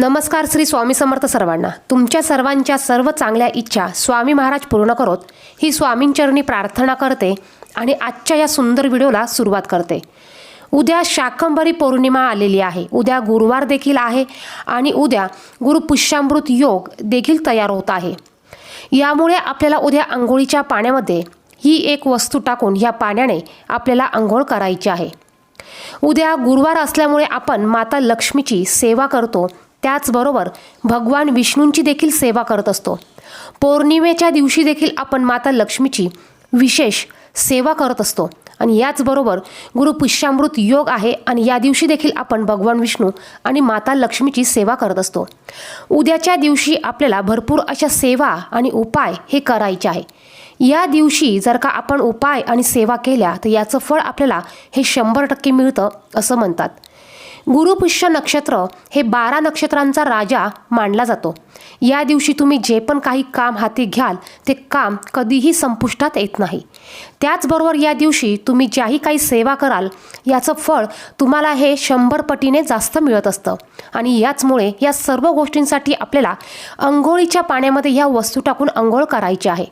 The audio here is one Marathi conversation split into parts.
नमस्कार श्री स्वामी समर्थ सर्वांना. तुमच्या सर्वांच्या सर्व चांगल्या इच्छा स्वामी महाराज पूर्ण करोत. ही स्वामींचरणी प्रार्थना करते आणि आजच्या या सुंदर व्हिडिओला सुरुवात करते. उद्या शाकंभरी पौर्णिमा आलेली आहे. उद्या गुरुवार देखील आहे आणि उद्या गुरुपुष्यामृत योग देखील तयार होत आहे. यामुळे आपल्याला उद्या आंघोळीच्या पाण्यामध्ये ही एक वस्तू टाकून या पाण्याने आपल्याला आंघोळ करायची आहे. उद्या गुरुवार असल्यामुळे आपण माता लक्ष्मीची सेवा करतो. त्याचबरोबर भगवान विष्णूंची देखील सेवा करत असतो. पौर्णिमेच्या दिवशी देखील आपण माता लक्ष्मीची विशेष सेवा करत असतो. आणि याचबरोबर गुरुपुष्यामृत योग आहे आणि या दिवशी देखील आपण भगवान विष्णू आणि माता लक्ष्मीची सेवा करत असतो. उद्याच्या दिवशी आपल्याला भरपूर अशा सेवा आणि उपाय हे करायचे आहे. या दिवशी जर का आपण उपाय आणि सेवा केल्या तर याचं फळ आपल्याला हे शंभर टक्के मिळतं असं म्हणतात. गुरुपुष्य नक्षत्र हे बारा नक्षत्रांचा राजा मानला जातो. या दिवशी तुम्ही जे पण काही काम हाती घ्याल ते काम कधीही संपुष्टात येत नाही. त्याचबरोबर या दिवशी तुम्ही ज्याही काही सेवा कराल याचं फळ तुम्हाला हे शंभर पटीने जास्त मिळत असतं. आणि याचमुळे या सर्व गोष्टींसाठी आपल्याला अंघोळीच्या पाण्यामध्ये ह्या वस्तू टाकून अंघोळ करायची आहे.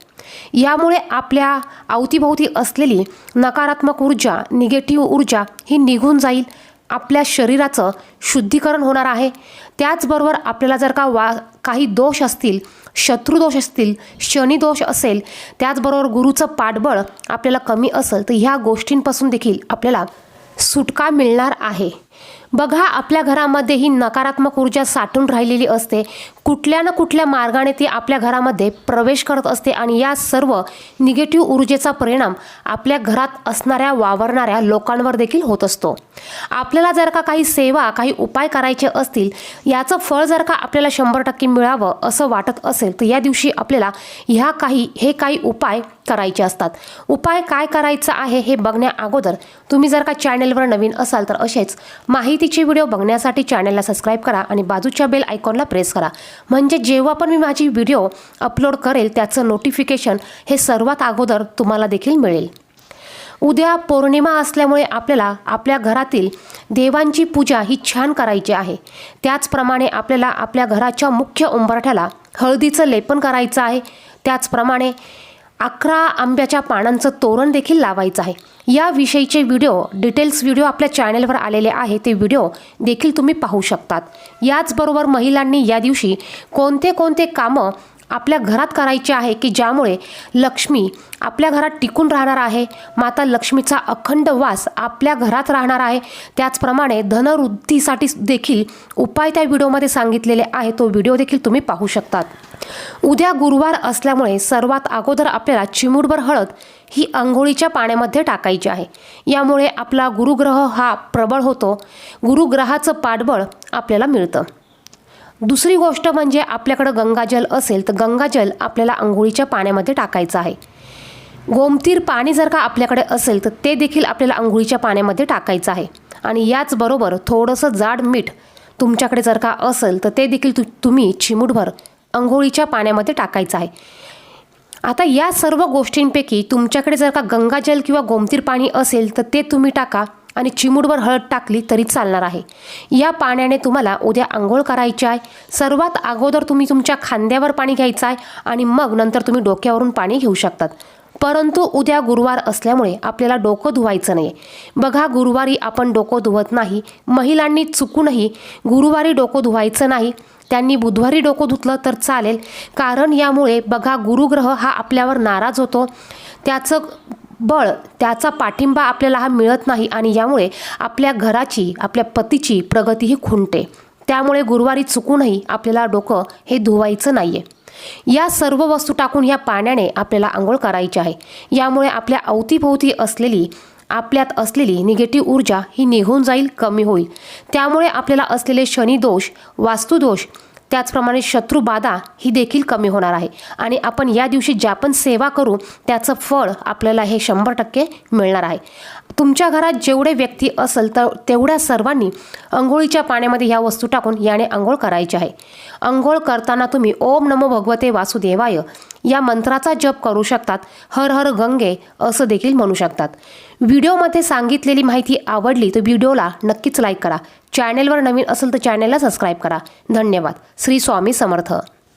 यामुळे आपल्या अवतीभोवती असलेली नकारात्मक ऊर्जा निगेटिव्ह ऊर्जा ही निघून जाईल. आपल्या शरीराचं शुद्धीकरण होणार आहे. त्याचबरोबर आपल्याला जर का वा काही दोष असतील शत्रुदोष असतील शनिदोष असेल त्याचबरोबर गुरुचं पाठबळ आपल्याला कमी असेल तर ह्या गोष्टींपासून देखील आपल्याला सुटका मिळणार आहे. बघा आपल्या घरामध्ये ही नकारात्मक ऊर्जा साठून राहिलेली असते. कुठल्या ना कुठल्या मार्गाने ती आपल्या घरामध्ये प्रवेश करत असते आणि या सर्व निगेटिव्ह ऊर्जेचा परिणाम आपल्या घरात असणाऱ्या वावरणाऱ्या लोकांवर देखील होत असतो. आपल्याला जर का काही सेवा काही उपाय करायचे असतील याचं फळ जर का आपल्याला शंभर टक्के मिळावं असं वाटत असेल तर या दिवशी आपल्याला ह्या काही हे काही उपाय करायचे असतात. उपाय काय करायचं आहे हे बघण्या अगोदर तुम्ही जर का चॅनेलवर नवीन असाल तर असेच माहितीचे व्हिडिओ बघण्यासाठी चॅनलला सबस्क्राईब करा आणि बाजूच्या बेल आयकॉनला प्रेस करा. म्हणजे जेव्हा पण मी माझी व्हिडिओ अपलोड करेल त्याचं नोटिफिकेशन हे सर्वात अगोदर तुम्हाला देखील मिळेल. उद्या पौर्णिमा असल्यामुळे आपल्याला आपल्या घरातील देवांची पूजा ही छान करायची आहे. त्याचप्रमाणे आपल्याला आपल्या घराच्या मुख्य उंबरठ्याला हळदीचं लेपन करायचं आहे. त्याचप्रमाणे अकरा आंब्याच्या पानांचं तोरण देखील लावायचं आहे. याविषयीचे व्हिडिओ डिटेल्स व्हिडिओ आपल्या चॅनेलवर आलेले आहे ते व्हिडिओ देखील तुम्ही पाहू शकतात. याचबरोबर महिलांनी या दिवशी कोणते कोणते कामं आपल्या घरात करायचे आहे की ज्यामुळे लक्ष्मी आपल्या घरात टिकून राहणार आहे माता लक्ष्मीचा अखंड वास आपल्या घरात राहणार आहे. त्याचप्रमाणे धनवृद्धीसाठी देखील उपाय त्या व्हिडिओमध्ये सांगितलेले आहे तो व्हिडिओ देखील तुम्ही पाहू शकतात. उद्या गुरुवार असल्यामुळे सर्वात अगोदर आपल्याला चिमुडभर हळद ही आंघोळीच्या पाण्यामध्ये टाकायची आहे. यामुळे आपला गुरुग्रह हा प्रबळ होतो. गुरुग्रहाचं पाठबळ आपल्याला मिळतं. दुसरी गोष्ट म्हणजे आपल्याकडं गंगाजल असेल तर गंगाजल आपल्याला आंघोळीच्या पाण्यामध्ये टाकायचं आहे. गोमतीर पाणी जर का आपल्याकडे असेल तर ते देखील आपल्याला आंघोळीच्या पाण्यामध्ये टाकायचं आहे. आणि याचबरोबर थोडंसं जाड मीठ तुमच्याकडे जर का असेल तर ते देखील तु तुम्ही चिमूटभर आंघोळीच्या पाण्यामध्ये टाकायचं आहे. आता या सर्व गोष्टींपैकी तुमच्याकडे जर का गंगाजल किंवा गोमतीर पाणी असेल तर ते तुम्ही टाका. आणि चिमूटभर हळद टाकली तरी चालणार आहे. या पाण्याने तुम्हाला उद्या आंघोळ करायची आहे. सर्वात अगोदर तुम्ही तुमच्या खांद्यावर पाणी घ्यायचं आहे आणि मग नंतर तुम्ही डोक्यावरून पाणी घेऊ शकतात. परंतु उद्या गुरुवार असल्यामुळे आपल्याला डोकं धुवायचं नाही बघा गुरुवारी आपण डोकं धुवत नाही. महिलांनी चुकूनही गुरुवारी डोकं धुवायचं नाही. त्यांनी बुधवारी डोकं धुतलं तर चालेल. कारण यामुळे बघा गुरुग्रह हा आपल्यावर नाराज होतो. त्याचं बळ त्याचा पाठिंबा आपल्याला हा मिळत नाही आणि यामुळे आपल्या घराची आपल्या पतीची प्रगतीही खुंटे खुंटते. त्यामुळे गुरुवारी चुकूनही आपल्याला डोकं हे धुवायचं नाही आहे या सर्व वस्तू टाकून या पाण्याने आपल्याला आंघोळ करायची आहे. यामुळे आपल्या अवतीभोवती असलेली आपल्यात असलेली निगेटिव्ह ऊर्जा ही निघून जाईल कमी होईल. त्यामुळे आपल्याला असलेले शनिदोष वास्तुदोष त्याचप्रमाणे शत्रुबाधा ही देखील कमी होणार आहे. आणि आपण या दिवशी ज्या पण सेवा करू त्याचं फळ आपल्याला हे शंभर टक्के मिळणार आहे. तुमच्या घरात जेवढे व्यक्ती असेल तर तेवढ्या सर्वांनी अंघोळीच्या पाण्यामध्ये ह्या वस्तू टाकून याने आंघोळ करायची आहे. आंघोळ करताना तुम्ही ओम नमो भगवते वासुदेवाय. या मंत्राचा जप करू शकतात. हर हर गंगे असं देखील म्हणू शकतात. व्हिडिओमध्ये सांगितलेली माहिती आवडली तर व्हिडिओला नक्कीच लाईक करा. चॅनेलवर नवीन असेल तर चॅनेलला सबस्क्राईब करा. धन्यवाद. श्री स्वामी समर्थ.